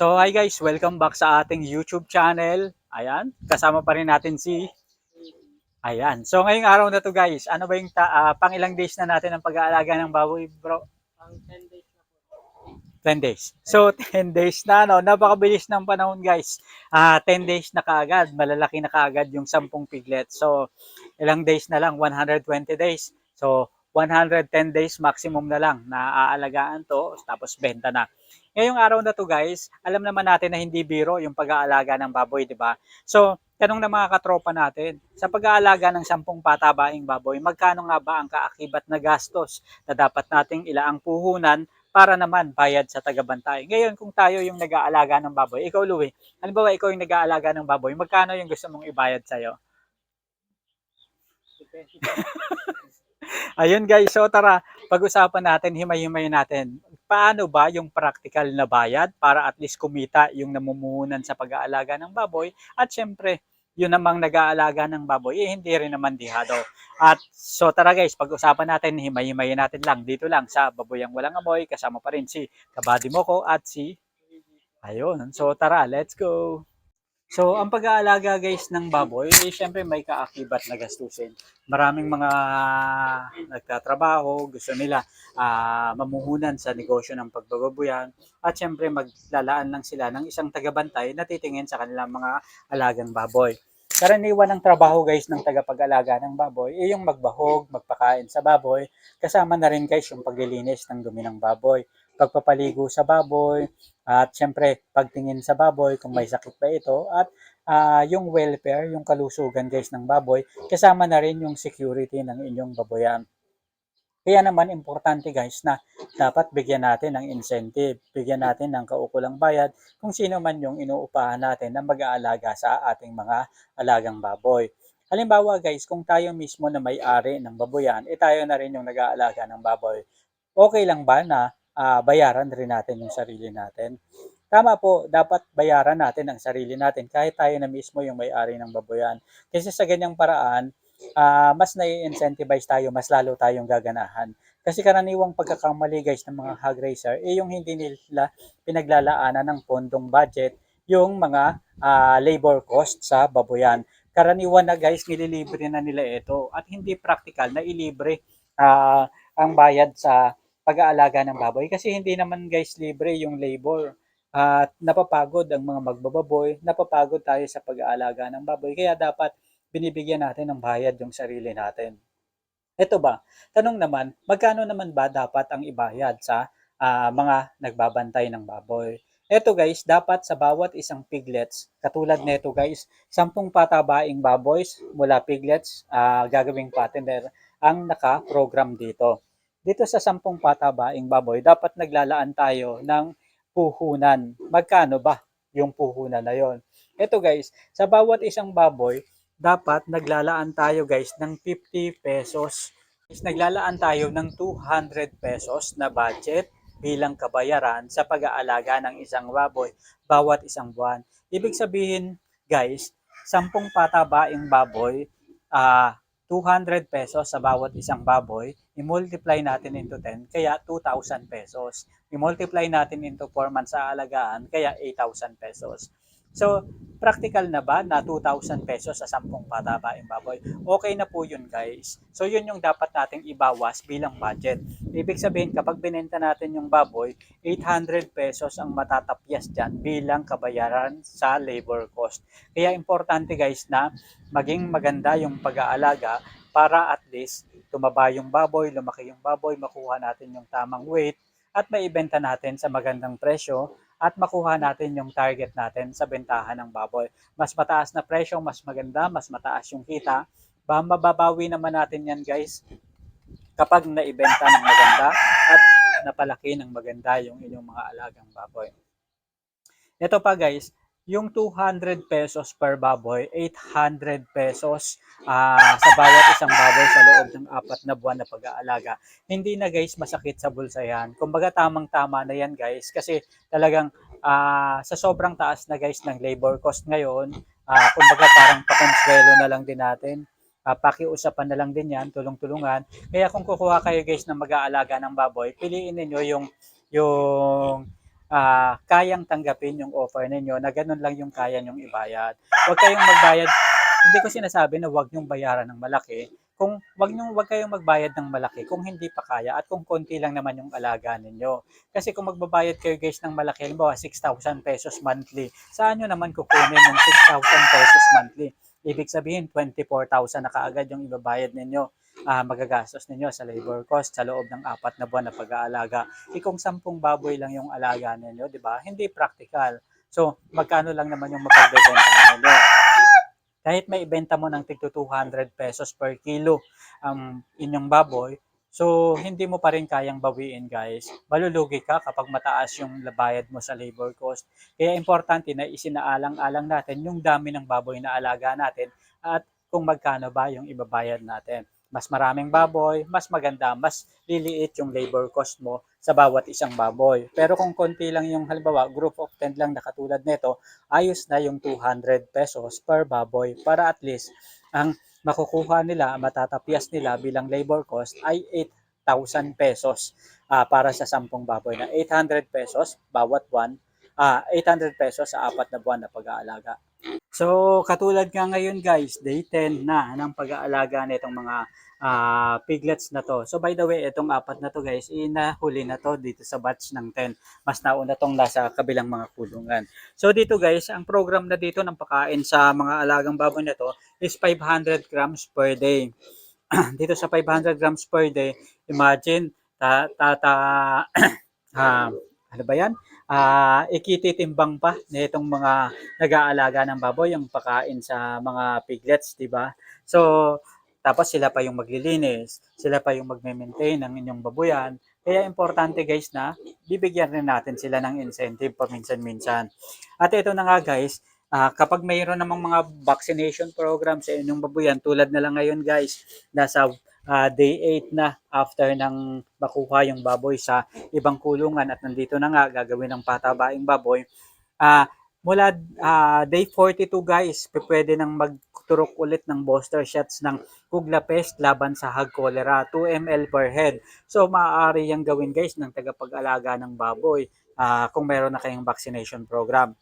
So hi guys, welcome back sa ating YouTube channel. Ayan, kasama pa rin natin si Ayan. So ngayong araw na to guys, ano ba yung ta- ah, pang ilang days na natin ang pag-aalaga ng baboy, bro? Pang 10 days na po. 10 days. So 10 days na no, napakabilis ng panahon guys. Ah 10 days na kaagad, malalaki na kaagad yung 10 piglet. So ilang days na lang, 120 days. So 110 days maximum na lang na aalagaan to tapos benta na. Ngayong araw na to guys, alam naman natin na hindi biro yung pag-aalaga ng baboy, di ba? So, tanong ng mga katropa natin, sa pag-aalaga ng 10 patabaing baboy, magkano nga ba ang kaakibat na gastos na dapat nating ilaang puhunan para naman bayad sa tagabantay. Ngayon, kung tayo yung nag-aalaga ng baboy, ikaw Louie, ano ba ikaw yung nag-aalaga ng baboy, magkano yung gusto mong ibayad sa'yo? Ayun guys, so tara, pag-usapan natin, himay-himay natin. Paano ba yung practical na bayad para at least kumita yung namumuhunan sa pag-aalaga ng baboy at syempre, yun namang nag-aalaga ng baboy, eh, hindi rin naman dihado. At so tara guys, pag-usapan natin, himay-himayin natin lang dito lang sa Baboyang Walang Amoy, kasama pa rin si Kabady Moko at si Ayun, so tara, let's go! So, ang pag-aalaga guys ng baboy, eh, syempre may kaakibat na gastusin. Maraming mga nagtatrabaho, gusto nila ah, mamuhunan sa negosyo ng pagbababoyan at syempre maglalaan lang sila ng isang tagabantay na titingin sa kanilang mga alagang baboy. Karaniwan ng trabaho guys ng tagapag-alaga ng baboy ay yung magbahog, magpakain sa baboy, kasama na rin guys yung paglilinis ng dumi ng baboy, pagpapaligo sa baboy, at syempre pagtingin sa baboy kung may sakit ba ito, at ah, yung welfare, yung kalusugan guys ng baboy, kasama na rin yung security ng inyong baboyan. Kaya naman importante guys na dapat bigyan natin ng incentive, bigyan natin ng kaukulang bayad kung sino man yung inuupahan natin na mag-aalaga sa ating mga alagang baboy. Halimbawa guys, kung tayo mismo na may-ari ng baboyan, eh tayo na rin yung nag-aalaga ng baboy. Okay lang ba na ah, bayaran rin natin yung sarili natin? Tama po, dapat bayaran natin ang sarili natin kahit tayo na mismo yung may-ari ng baboyan. Kasi sa ganyang paraan, ah, mas nai-incentivize tayo, mas lalo tayong gaganahan. Kasi karaniwang pagkakamali guys ng mga hog raiser, eh yung hindi nila pinaglalaanan ng pondong budget yung mga ah, labor cost sa baboyan. Karaniwan na guys, nililibre na nila ito at hindi practical na ilibre ah, ang bayad sa pag-aalaga ng baboy kasi hindi naman guys libre yung labor at napapagod ang mga magbababoy, napapagod tayo sa pag-aalaga ng baboy kaya dapat binibigyan natin ng bayad yung sarili natin. Ito ba? Tanong naman, magkano naman ba dapat ang ibayad sa ah, mga nagbabantay ng baboy? Ito guys, dapat sa bawat isang piglets, katulad nito guys, 10 patabaing baboys mula piglets, ah, gagawing patenter ang naka-program dito. Dito sa 10 patabaing baboy, dapat naglalaan tayo ng puhunan. Magkano ba yung puhunan na yon? Ito guys, sa bawat isang baboy, dapat naglalaan tayo guys ng 50 pesos. Guys, Naglalaan tayo ng 200 pesos na budget bilang kabayaran sa pag-aalaga ng isang baboy bawat isang buwan. Ibig sabihin, guys, 10 patabaing baboy, ah 200 pesos sa bawat isang baboy, i-multiply natin into 10, kaya 2,000 pesos. I-multiply natin into 4 months sa alagaan, kaya 8,000 pesos. So, practical na ba na 2,000 pesos sa 10 patabaing baboy? Okay na po yun guys. So, yun yung dapat nating ibawas bilang budget. Ibig sabihin, kapag binenta natin yung baboy, 800 pesos ang matatapyas dyan bilang kabayaran sa labor cost. Kaya importante guys na maging maganda yung pag-aalaga para at least tumaba yung baboy, lumaki yung baboy, makuha natin yung tamang weight at maibenta natin sa magandang presyo at makuha natin yung target natin sa bentahan ng baboy. Mas mataas na presyo, mas maganda, mas mataas yung kita. Ba mababawi naman natin yan guys kapag naibenta ng maganda at napalaki ng maganda yung inyong mga alagang baboy. Ito pa guys, yung 200 pesos per baboy, 800 pesos ah, sa bawat isang baboy sa loob ng apat na buwan na pag-aalaga. Hindi na guys masakit sa bulsa yan. Kumbaga tamang-tama na yan guys kasi talagang ah, sa sobrang taas na guys ng labor cost ngayon, ah, kumbaga parang pakonsuelo na lang din natin. Ah, pakiusapan na lang din yan, tulong-tulungan. Kaya kung kukuha kayo guys ng mag-aalaga ng baboy, piliin ninyo yung yung ah, kayang tanggapin yung offer ninyo na ganun lang yung kaya nyong ibayad. Huwag kayong magbayad, hindi ko sinasabi na huwag nyong bayaran ng malaki. Kung wag nyong wag kayong magbayad ng malaki kung hindi pa kaya at kung konti lang naman yung alaga ninyo. Kasi kung magbabayad kayo guys ng malaki, halimbawa 6,000 pesos monthly, saan nyo naman kukunin yung 6,000 pesos monthly? Ibig sabihin, 24,000 na kaagad yung ibabayad ninyo ah magagastos ninyo sa labor cost sa loob ng apat na buwan na pag-aalaga. E kung sampung baboy lang yung alaga ninyo, di ba? Hindi practical. So, magkano lang naman yung mapagbebenta ninyo? Kahit may ibenta mo ng tigto 200 pesos per kilo ang inyong baboy, so hindi mo pa rin kayang bawiin guys. Malulugi ka kapag mataas yung bayad mo sa labor cost. Kaya importante na isinaalang-alang natin yung dami ng baboy na alaga natin at kung magkano ba yung ibabayad natin. Mas maraming baboy, mas maganda, mas liliit yung labor cost mo sa bawat isang baboy. Pero kung konti lang yung halimbawa, group of 10 lang na katulad nito, ayos na yung 200 pesos per baboy para at least ang makukuha nila, matatapyas nila bilang labor cost ay 8,000 pesos ah, para sa 10 baboy na 800 pesos bawat buwan, ah 800 pesos sa apat na buwan na pag-aalaga. So, katulad nga ngayon guys, day 10 na ng pag-aalaga nitong mga ah, piglets na to. So, by the way, itong apat na to guys, inahuli na to dito sa batch ng 10. Mas nauna tong nasa kabilang mga kulungan. So, dito guys, ang program na dito ng pakain sa mga alagang baboy na to is 500 grams per day. dito sa 500 grams per day, imagine, ta, ta, ta, ah, ano ba yan? Ah, ikititimbang pa nitong mga nag-aalaga ng baboy yung pakain sa mga piglets, di ba? So, tapos sila pa yung maglilinis, sila pa yung magme-maintain ng inyong baboyan. Kaya importante guys na bibigyan rin natin sila ng incentive paminsan-minsan. At ito na nga guys, ah, kapag mayroon namang mga vaccination program sa inyong baboyan, tulad na lang ngayon guys, nasa ah, day 8 na after ng makuha yung baboy sa ibang kulungan at nandito na nga gagawin ng patabaing baboy. Ah, mula ah, day 42 guys, pwede nang magturok ulit ng booster shots ng Kugla Pest laban sa Hag Cholera, 2 ml per head. So maaari yang gawin guys ng tagapag-alaga ng baboy ah, kung meron na kayong vaccination program.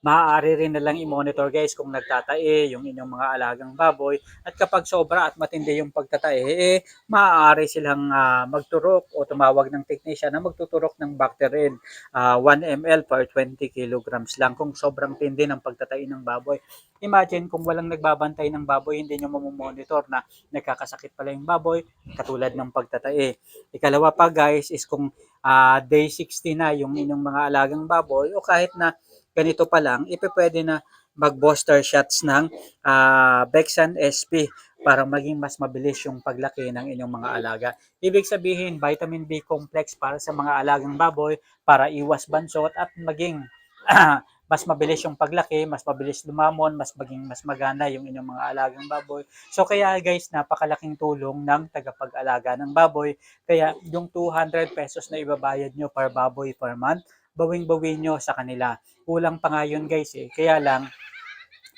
Maaari rin na lang i-monitor guys kung nagtatae yung inyong mga alagang baboy at kapag sobra at matindi yung pagtatae, eh, maaari silang ah, magturok o tumawag ng technician na magtuturok ng Bacterin ah, 1 ml per 20 kilograms lang kung sobrang tindi ng pagtatae ng baboy. Imagine kung walang nagbabantay ng baboy, hindi nyo mamomonitor na nagkakasakit pala yung baboy katulad ng pagtatae. Ikalawa pa guys is kung ah, day 60 na yung inyong mga alagang baboy o kahit na ganito pa lang, ipepwede na mag-booster shots ng ah, Bexan SP para maging mas mabilis yung paglaki ng inyong mga alaga. Ibig sabihin, vitamin B complex para sa mga alagang baboy para iwas bansot at maging mas mabilis yung paglaki, mas mabilis lumamon, mas maging mas magana yung inyong mga alagang baboy. So kaya guys, napakalaking tulong ng tagapag-alaga ng baboy. Kaya yung 200 pesos na ibabayad nyo per baboy per month, bawing-bawin nyo sa kanila. Kulang pa nga yun guys eh. Kaya lang,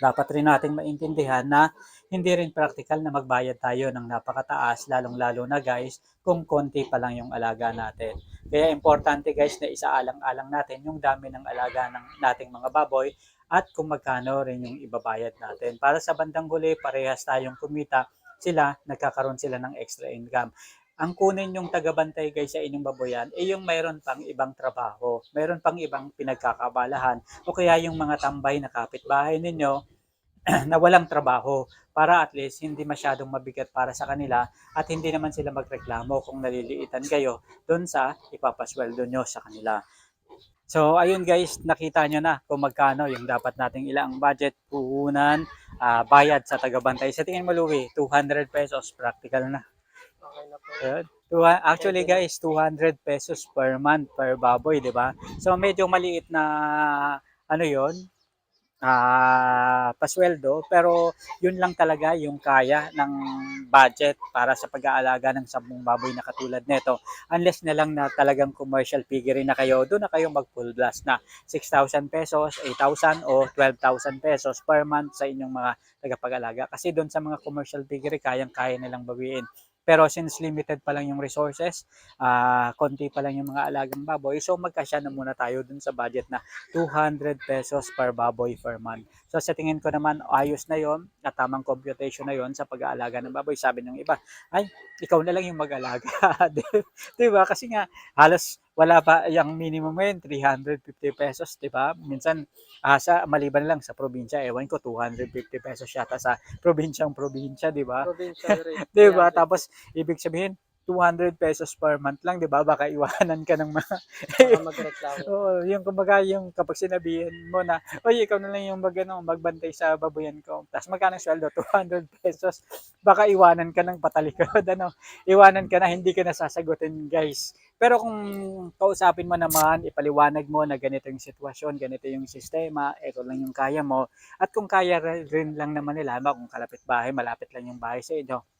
dapat rin nating maintindihan na hindi rin practical na magbayad tayo ng napakataas, lalong-lalo na guys, kung konti pa lang yung alaga natin. Kaya importante guys na isaalang-alang natin yung dami ng alaga ng nating mga baboy at kung magkano rin yung ibabayad natin. Para sa bandang huli, parehas tayong kumita, sila, nagkakaroon sila ng extra income ang kunin yung tagabantay guys sa inyong baboyan ay yung mayroon pang ibang trabaho, mayroon pang ibang pinagkakabalahan o kaya yung mga tambay na kapitbahay ninyo na walang trabaho para at least hindi masyadong mabigat para sa kanila at hindi naman sila magreklamo kung naliliitan kayo doon sa ipapasweldo nyo sa kanila. So ayun guys, nakita nyo na kung magkano yung dapat nating ilang budget, puhunan, ah, bayad sa tagabantay. Sa tingin mo Louie, 200 pesos, practical na. Two- Actually guys, 200 pesos per month per baboy, di ba? So medyo maliit na ano yon ah pasweldo, pero yun lang talaga yung kaya ng budget para sa pag-aalaga ng 10 baboy na katulad nito. Unless na lang na talagang commercial piggery na kayo, doon na kayo mag full blast na 6,000 pesos, 8,000 o 12,000 pesos per month sa inyong mga tagapag-alaga. Kasi doon sa mga commercial piggery, kayang-kaya nilang bawiin Pero since limited pa lang yung resources, ah konti pa lang yung mga alagang baboy, so magkasya na muna tayo dun sa budget na 200 pesos per baboy per month. So sa tingin ko naman, ayos na yon at tamang computation na yon sa pag-aalaga ng baboy. Sabi ng iba, ay, ikaw na lang yung mag-alaga. di ba? Kasi nga, halos wala pa yung minimum ngayon, 350 pesos, di ba? Minsan, ah, sa maliban lang sa probinsya, ewan ko, 250 pesos yata sa probinsyang probinsya, di ba? Rate. Di ba? Tapos, ibig sabihin, 200 pesos per month lang, di ba? Baka iwanan ka ng mga... Baka magreklamo. Oo, yung kumbaga, yung kapag sinabihin mo na, oy, ikaw na lang yung mag, ano, magbantay sa babuyan ko. Tapos magkano sweldo? 200 pesos. Baka iwanan ka ng patalikod, ano? Iwanan ka na, hindi ka na sasagutin, guys. Pero kung kausapin mo naman, ipaliwanag mo na ganito yung sitwasyon, ganito yung sistema, ito lang yung kaya mo. At kung kaya rin lang naman nila, kung kalapit bahay, malapit lang yung bahay sa inyo,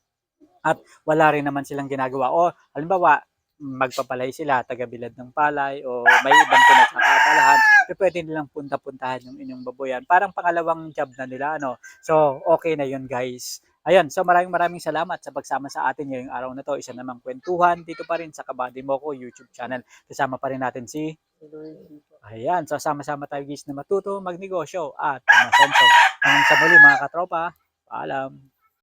at wala rin naman silang ginagawa. O halimbawa, magpapalay sila, tagabilad ng palay, o may ibang pinagkakabalahan, so pwede nilang punta-puntahan yung inyong baboyan. Parang pangalawang job na nila, ano. So, okay na yun, guys. Ayun, so maraming maraming salamat sa pagsama sa atin ngayong araw na to. Isa namang kwentuhan dito pa rin sa Kabady Mo ko YouTube channel. Kasama pa rin natin si Ayan, so sama-sama tayo guys na matuto magnegosyo at umasenso. Hanggang sa muli mga katropa. Paalam.